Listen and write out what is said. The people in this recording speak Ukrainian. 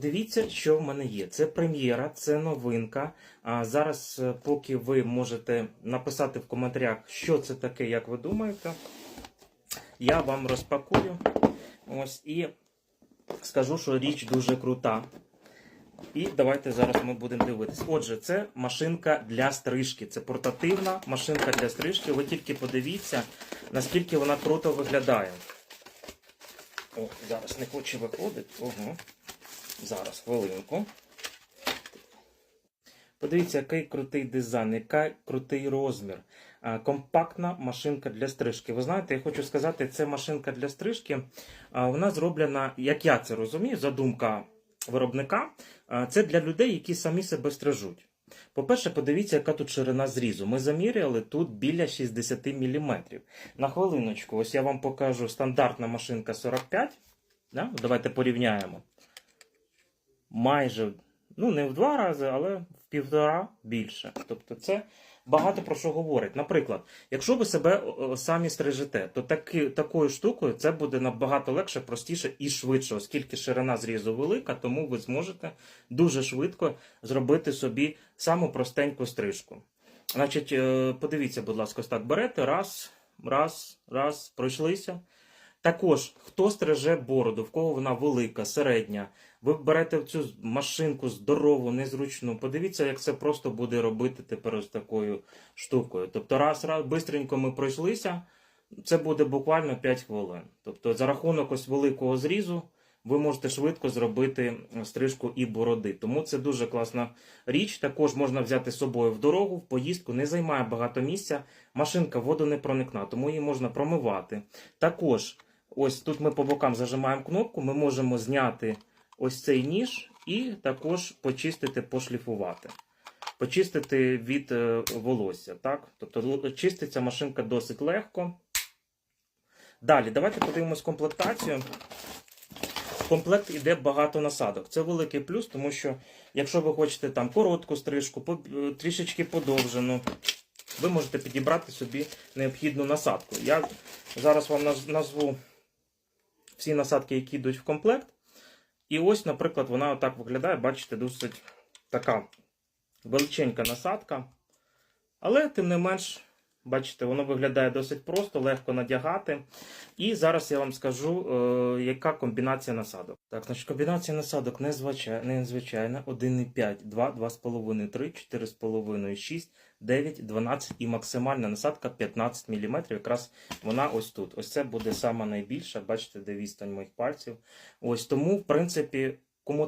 Дивіться, що в мене є. Це прем'єра, це новинка. А зараз, е, поки ви можете написати в коментарях, що це таке, як ви думаєте, я вам розпакую. Ось і скажу, що річ дуже крута. І давайте зараз ми будемо дивитись. Отже, це машинка для стрижки. Це портативна машинка для стрижки. Ви тільки подивіться, наскільки вона круто виглядає. О, зараз не хоче виходити. Ого. Зараз, хвилинку. Подивіться, який крутий дизайн, який крутий розмір. Компактна машинка для стрижки. Ви знаєте, я хочу сказати, це машинка для стрижки. Вона зроблена, як я це розумію, задумка виробника. Це для людей, які самі себе стрижуть. По-перше, подивіться, яка тут ширина зрізу. Ми заміряли тут біля 60 мм. На хвилиночку, ось я вам покажу стандартна машинка 45. Да? Давайте порівняємо. Майже, ну не в два рази, але в півтора більше. Тобто це багато про що говорить. Наприклад, якщо ви себе самі стрижете, то таки, такою штукою це буде набагато легше, простіше і швидше, оскільки ширина зрізу велика, тому ви зможете дуже швидко зробити собі саму простеньку стрижку. Значить, е, подивіться, будь ласка, так берете, раз, раз, раз, пройшлися. Також, хто стриже бороду, в кого вона велика, середня, ви берете цю машинку здорову, незручну. Подивіться, як це просто буде робити тепер ось такою штукою. Тобто, раз, раз, бистренько ми пройшлися, це буде буквально 5 хвилин. Тобто, за рахунок ось великого зрізу, ви можете швидко зробити стрижку і бороди. Тому це дуже класна річ. Також можна взяти з собою в дорогу, в поїздку, не займає багато місця. Машинка водонепроникна, тому її можна промивати. Також, ось тут ми по бокам зажимаємо кнопку, ми можемо зняти ось цей ніж і також почистити, пошліфувати. Почистити від е, волосся. Так? Тобто чиститься машинка досить легко. Далі, давайте подивимось комплектацію. Комплект іде багато насадок. Це великий плюс, тому що якщо ви хочете там коротку стрижку, е, трішечки подовжену, ви можете підібрати собі необхідну насадку. Я зараз вам назву всі насадки, які йдуть в комплект. І ось, наприклад, вона отак виглядає, бачите, досить така величенька насадка. Але, тим не менш, бачите, воно виглядає досить просто, легко надягати. І зараз я вам скажу, е, яка комбінація насадок. Так, значить, комбінація насадок незвичайна, незвичайна. 1,5, 2, 2,5, 3, 4,5, 6, 9, 12 і максимальна насадка 15 мм. Якраз вона ось тут. Ось це буде найбільша. Бачите, де відстань моїх пальців. Ось тому, в принципі, кому